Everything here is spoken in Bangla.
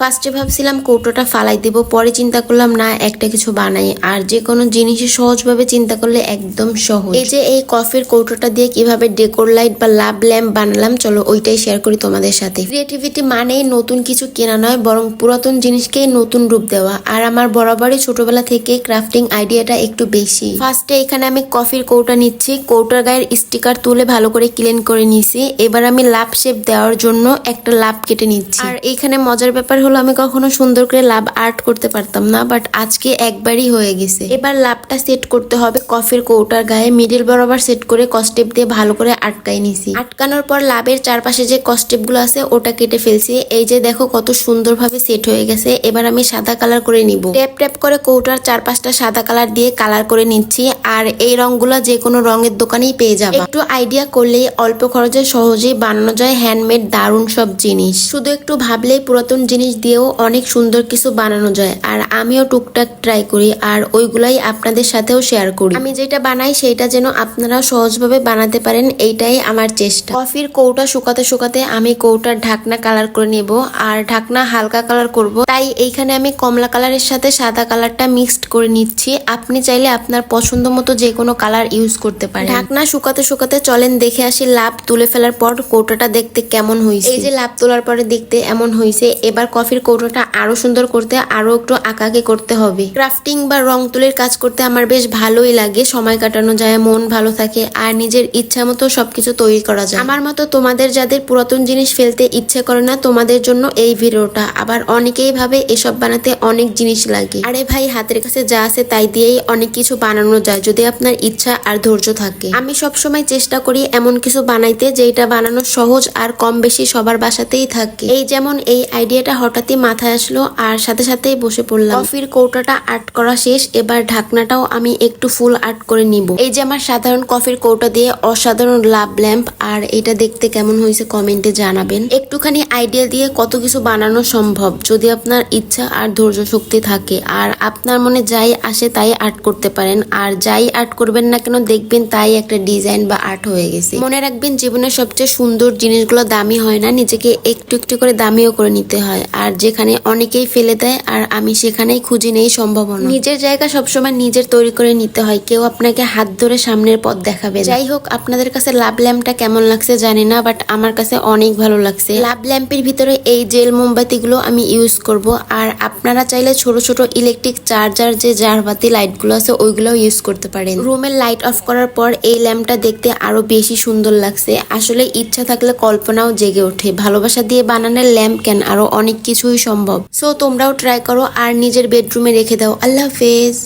ফার্স্টে ভাবছিলাম কৌটোটা ফালাই দিব, পরে চিন্তা করলাম, না, একটা কিছু বানাই। আর যে কোনো জিনিসই সহজভাবে চিন্তা করলে একদম সহজ। এই যে এই কফির কৌটোটা দিয়ে কীভাবে ডেকোর লাইট বা লাভ ল্যাম্প বানালাম, চলো ওইটাই শেয়ার করি তোমাদের সাথে। ক্রিয়েটিভিটি মানেই নতুন কিছু কেনা নয়, বরং পুরাতন জিনিসকে নতুন রূপ দেওয়া। আর আমার বরাবরই ছোটবেলা থেকে ক্রাফটিং আইডিয়াটা একটু বেশি। ফার্স্টে এখানে আমি কফির কৌটা নিচ্ছি, কৌটার গায়ের স্টিকার তুলে ভালো করে ক্লিন করে নিছি এবার আমি লাভ শেপ দেওয়ার জন্য একটা লাভ কেটে নিচ্ছি। আর এইখানে মজার ব্যাপার হলো আমি কখনো সুন্দর করে লাভ আর্ট করতে পারতাম না বাট আজকে একবারই হয়ে গেছে। এবার লাভটা সেট করতে হবে কফির কৌটার গায়ে মিডিল বরাবর সেট করে কস্টেপ দিয়ে ভালো করে আটকাই নিছি। আটকানোর পর লাভের চারপাশে যে কস্টেপগুলো আছে, ওটা কেটে ফেলছি। এই যে দেখো কত সুন্দরভাবে সেট হয়ে গেছে, এবার আমি সাদা কালার করে নিব। ট্যাপ ট্যাপ করে কৌটার চারপাশটা সাদা কালার দিয়ে কালার করে নিচ্ছি, আর এই রংগুলো যে কোনো রঙের দোকানেই পেয়ে যাবে। একটু আইডিয়া করলেই অল্প খরচে সহজেই বানানো যায় হ্যান্ডমেড দারুণ সব জিনিস। শুধু একটু ভাবলেই পুরাতন জিনিস দিয়েও অনেক সুন্দর কিছু বানানো যায়। আর আমিও টুকটাক ট্রাই করি আর ওইগুলাই আপনাদের সাথেও শেয়ার করি। আমি যেটা বানাই সেটা যেন আপনারা সহজভাবে বানাতে পারেন, এইটাই আমার চেষ্টা। কফির কৌটা শুকাতে শুকাতে আমি কৌটার ঢাকনা কালার করে নেব আর ঢাকনা হালকা কালার করব। তাই এইখানে আমি কমলা কালারের সাথে সাদা কালারটা মিক্সড করে নিচ্ছি। আপনি চাইলে আপনার পছন্দ মতো যে কোনো কালার ইউজ করতে পারেন। ঢাকনা শুকাতে শুকাতে চলেন, দেখে আসি লাভ তুলে ফেলার পর কৌটাটা দেখতে কেমন হয়েছে। এই যে লাভ তোলার পরে দেখতে এমন হয়েছে। এবার কফির কৌটোটা আরও সুন্দর করতে, আরও একটু আঁকাকে করতে হবে। ক্রাফটিং বা রং তুলির কাজ করতে আমার বেশ ভালোই লাগে। সময় কাটানো যায়, মন ভালো থাকে, আর নিজের ইচ্ছা মতো সবকিছু তৈরি করা যায়। আমার মতো তোমাদের যাদের পুরাতন জিনিস ফেলতে ইচ্ছে করে না, তোমাদের জন্য এই ভিডিওটা। আবার অনেকেই ভাবে এসব বানাতে অনেক জিনিস লাগে। আরে ভাই, হাতের কাছে যা আছে তাই দিয়েই অনেক কিছু বানানো যায়, যদি আপনার ইচ্ছা আর ধৈর্য থাকে। আমি সবসময় চেষ্টা করি এমন কিছু বানাইতে যেটা বানানো সহজ আর কম বেশি সবার বাসাতেই থাকে। এই যেমন এই আইডিয়াটা হঠাৎই মাথায় আসলো আর সাথে সাথেই বসে পড়লাম। কফির কৌটাটা আর্ট করা শেষ এবার ঢাকনাটাও আমি একটু ফুল আর্ট করে নিব। এই যে আমার সাধারণ কফির কৌটা দিয়ে অসাধারণ লাভ ল্যাম্প আর এটা দেখতে কেমন হয়েছে কমেন্টে জানাবেন। একটুখানি আইডিয়া দিয়ে কত কিছু বানানো সম্ভব যদি আপনার ইচ্ছা আর ধৈর্য শক্তি থাকে। আর আপনার মনে যাই আসে তাই আর্ট করতে পারেন আর যাই আর্ট করবেন না কেন দেখবেন তাই একটা ডিজাইন বা আর্ট হয়ে গেছে। মনে রাখবেন জীবনের সবচেয়ে সুন্দর জিনিসগুলো দামি হয় না নিজেকে একটু একটু করে দামিও করে নিতে হয়। আর যেখানে অনেকেই ফেলে দেয় আর আমি সেখানেই খুঁজে নেই সম্ভাবনা। নিজের জায়গা সবসময় নিজের তৈরি করে নিতে হয়। কেউ আপনাকে হাত ধরে সামনের পথ দেখাবে যাই হোক আপনাদের কাছে লাভ ল্যাম্পটা কেমন লাগছে জানি না বাট আমার কাছে অনেক ভালো লাগছে। লাভ ল্যাম্পের ভিতরে এই জেল মোমবাতিগুলো আমি ইউজ করব। আর আপনারা চাইলে ছোট ছোট ইলেকট্রিক চার্জার যে জারবাতি লাইটগুলো আছে ওইগুলোও ইউজ করতে পারেন। রুমের লাইট অফ করার পর এই ল্যাম্পটা দেখতে আরও বেশি সুন্দর লাগছে। আসলে ইচ্ছা থাকলে কল্পনাও জেগে ওঠে। ভালোবাসা দিয়ে বানানোর ল্যাম্প কেন আরও অনেক কিছুই সম্ভব। সো তোমরাও ট্রাই করো আর নিজের বেডরুমে রেখে দাও। আল্লাহ হাফেজ।